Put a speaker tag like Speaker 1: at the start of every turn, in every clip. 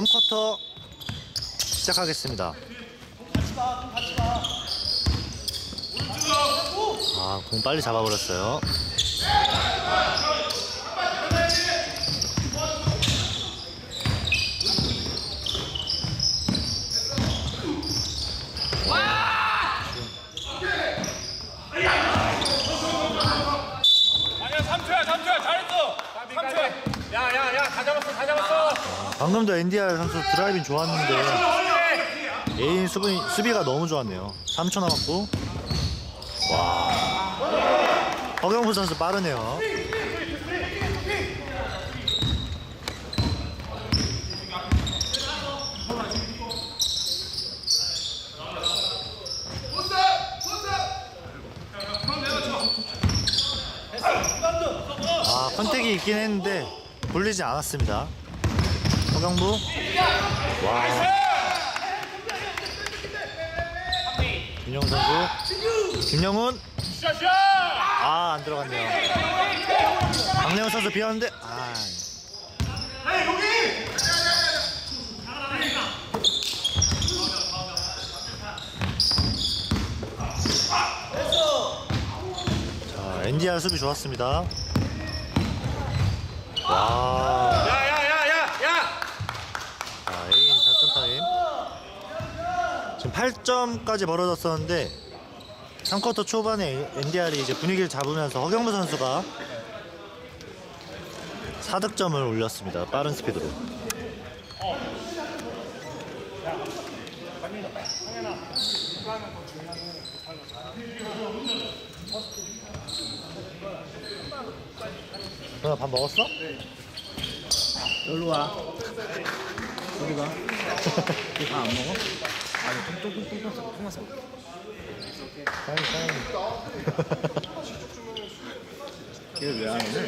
Speaker 1: 3쿼터 시작하겠습니다. 아, 공 빨리 잡아버렸어요.
Speaker 2: 아니야 3초야 3초야 잘했어 3초야 야야야 다 잡았어 다 잡았어
Speaker 1: 방금도 NDR 선수 드라이빙 좋았는데 에인 수비, 수비가 너무 좋았네요. 3초 남았고 와 허경부 선수 빠르네요. 아 컨택이 있긴 했는데 굴리지 않았습니다. 허경부. 와. 김영 선수. 김영훈. 아 안 들어갔네요. 박래훈 선수 비었는데 아. 자, NDR 수비 좋았습니다. 와,
Speaker 2: 야야야야야
Speaker 1: 자, 에인 작전 타임. 지금 8점까지 벌어졌었는데 3쿼터 초반에 NDR이 이제 분위기를 잡으면서 허경무 선수가 4득점을 올렸습니다. 빠른 스피드로. 너밥 먹었어?
Speaker 3: 여기로 와. 여기 가. 다안 먹어? 아니, 조금, 조금, 조금.
Speaker 1: 사인 사인.
Speaker 3: 걔를 왜안 오냐?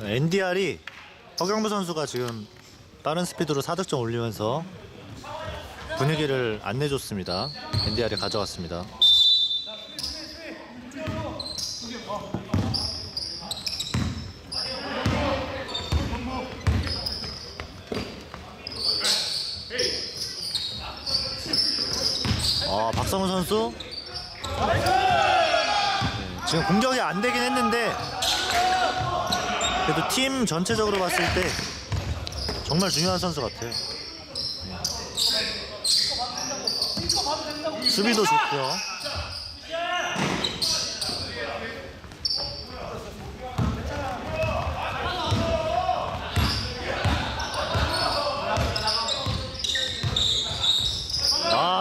Speaker 1: NDR이 허경무 선수가 지금 빠른 스피드로 4득점 올리면서 분위기를 안 내줬습니다. NDR이 가져왔습니다. 아 박성훈 선수 네, 지금 공격이 안 되긴 했는데 그래도 팀 전체적으로 봤을 때 정말 중요한 선수 같아요. 네. 수비도 좋고요.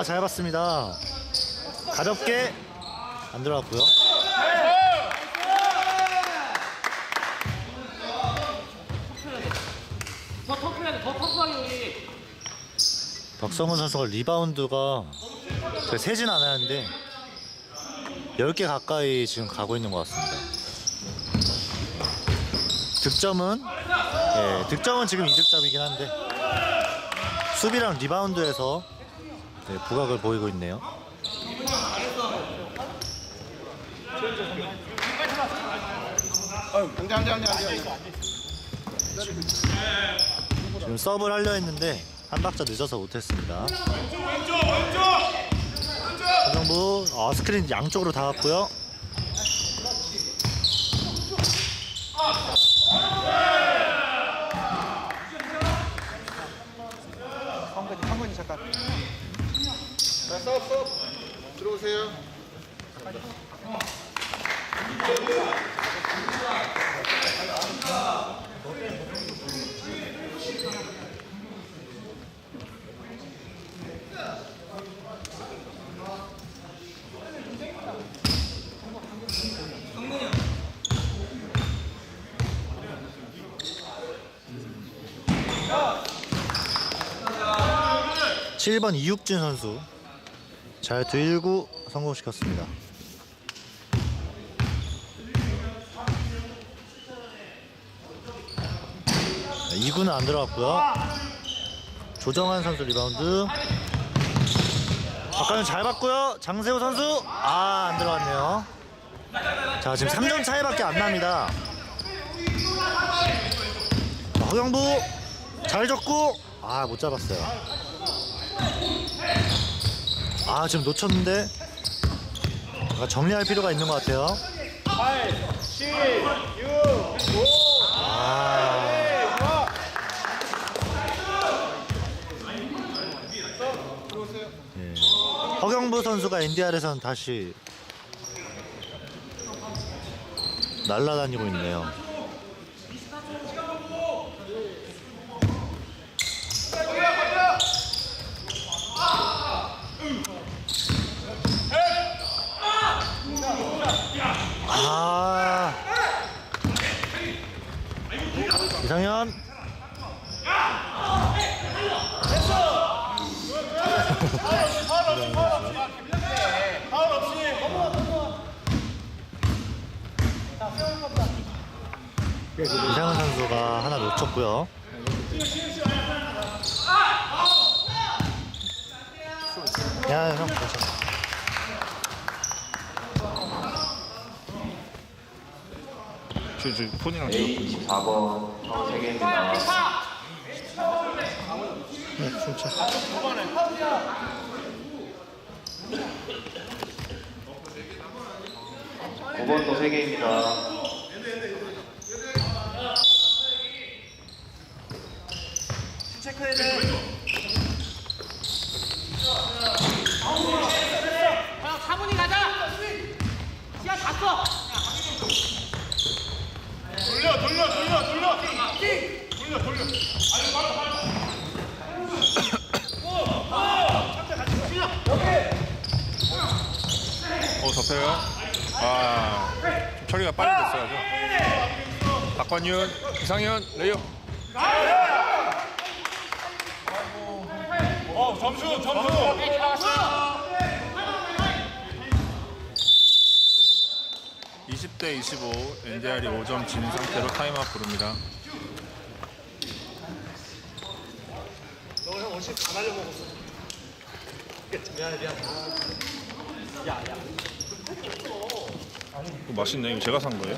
Speaker 1: 잘 봤습니다. 가볍게 안 들어갔고요.
Speaker 4: 더 터프해야 돼, 더 터프하게 우리.
Speaker 1: 박성훈 선수가 리바운드가 되게 세진 않았는데 10개 가까이 지금 가고 있는 것 같습니다. 득점은 예, 득점은 지금 2득점이긴 한데 수비랑 리바운드에서 네, 부각을 보이고 있네요. 지금 서브를 하려 했는데 한 박자 늦어서 못했습니다. 정부 어, 스크린 양쪽으로 다 왔고요.
Speaker 3: 한번이 한번이 잠깐. 수업. 들어오세요.
Speaker 1: 칠번 이육진 선수 잘 들고 성공시켰습니다. 2구는 안 들어갔고요. 조정환 선수 리바운드. 박가윤 잘 봤고요. 장세호 선수 아 안 들어갔네요. 자 지금 3점 차이밖에 안 납니다. 자, 허경부 잘 줬고 아 못 잡았어요. 아 지금 놓쳤는데 정리할 필요가 있는 것 같아요.
Speaker 2: 8, 7, 6, 5.
Speaker 1: 아 예. 허경부 선수가 NDR에서는 다시 날아다니고 있네요. 아 이상현. 이상현 선수가 하나 놓쳤고요. 야, 형, 괜찮 아.
Speaker 5: 저, 저 폰이랑.
Speaker 6: A 24번 파울 3개입니다.
Speaker 1: 네, 진짜.
Speaker 6: 오 번도 3개입니다.
Speaker 4: 형 4분이 가자 시간 다 써.
Speaker 2: 돌려, 돌려, 돌려, 돌려. 돌려, 돌려.
Speaker 5: 어, 접혀요. 아, 좀 처리가 빨리 됐어야죠. 박관윤, 이상현, 레이업.
Speaker 2: 어, 점수, 점수.
Speaker 5: 20대 25, NDR이 5점 진 상태로 타임아웃 부릅니다. 이거 맛있네. 이거 제가 산 거예요?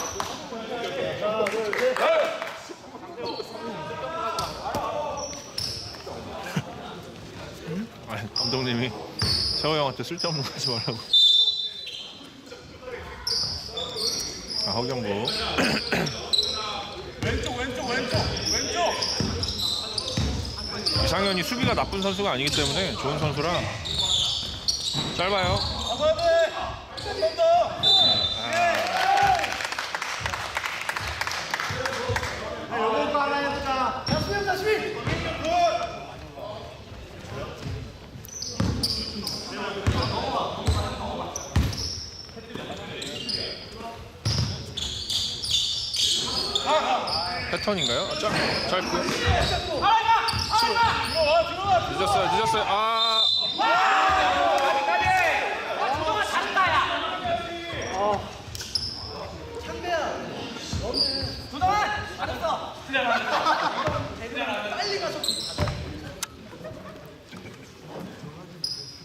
Speaker 5: 감독님이 세호 형한테 쓸데없는 거 하지 말라고. 아, 허경보.
Speaker 2: 왼쪽, 왼쪽, 왼쪽, 왼쪽.
Speaker 5: 이상현이 수비가 나쁜 선수가 아니기 때문에 좋은 선수라 짧아요.
Speaker 2: 잡아야 돼. 한번 더. 요거 하나 해보자. 야, 수비, 자, 수비. 굿.
Speaker 5: 패턴인가요? 아, 짧, 짧고.
Speaker 2: 들어와, 들어와.
Speaker 5: 늦었어요, 늦었어요. 아,
Speaker 4: 정말 잘한다 야.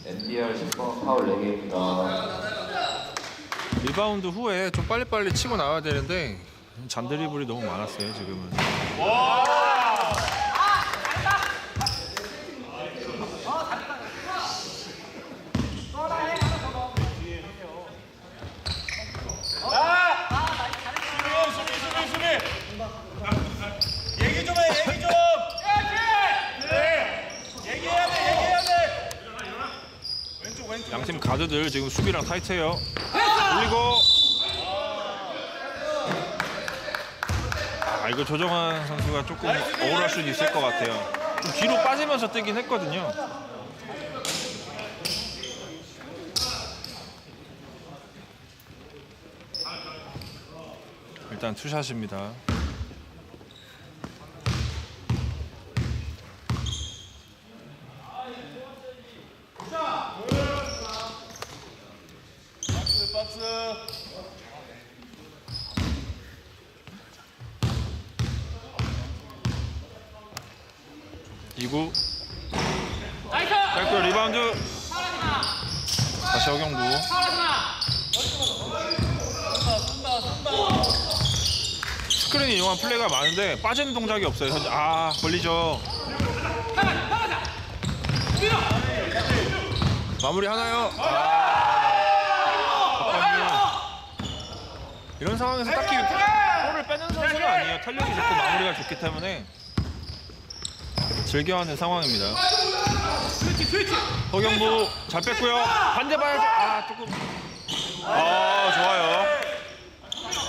Speaker 6: NDR 10번 파울 4개입니다.
Speaker 5: 리바운드 후에 좀 빨리빨리 치고 나와야 되는데 잔드리블이 너무 많았어요, 지금은.
Speaker 2: 네.
Speaker 5: 양팀 가드들 지금 수비랑 타이트해요. 올리고 아 이거 조정환 선수가 조금 억울할 수도 있을 것 같아요. 좀 뒤로 빠지면서 뜨긴 했거든요. 일단 투샷입니다. 2구. 백돌 리바운드. 다시
Speaker 4: 허경구.
Speaker 5: 스크린 이용한 플레이가 많은데 빠지는 동작이 없어요. 아 걸리죠. 마무리 하나요? 아. 아, 이런 상황에서 딱히 골을 빼는 선수가 아니에요. 탄력이 좋고 마무리가 좋기 때문에. 즐겨하는 상황입니다. 허경부 잘 뺐고요. 반대 봐야죠. 아 조금. 아 좋아요.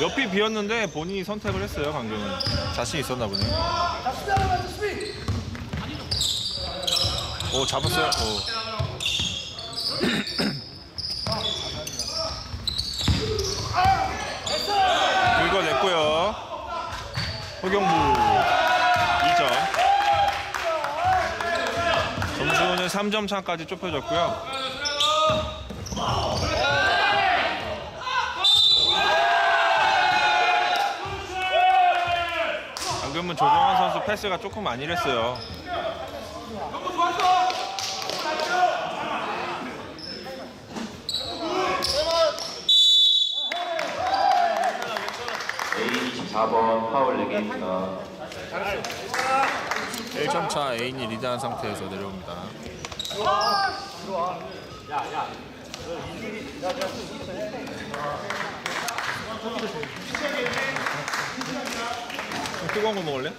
Speaker 5: 옆이 비었는데 본인이 선택을 했어요. 강경은 자신 있었나 보네. 오 잡았어요. 오. 긁어냈고요. 허경부 3점 차까지 좁혀졌고요. 방금은 조정환 선수 패스가 조금 안일했어요.
Speaker 6: A 24번 파울 4개입니다.
Speaker 5: 1점 차 애인이 리드한 상태에서 내려옵니다. 좀 뜨거운 거 먹을래?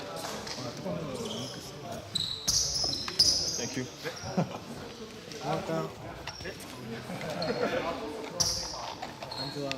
Speaker 5: 땡큐.
Speaker 3: 고맙다. 안 좋아.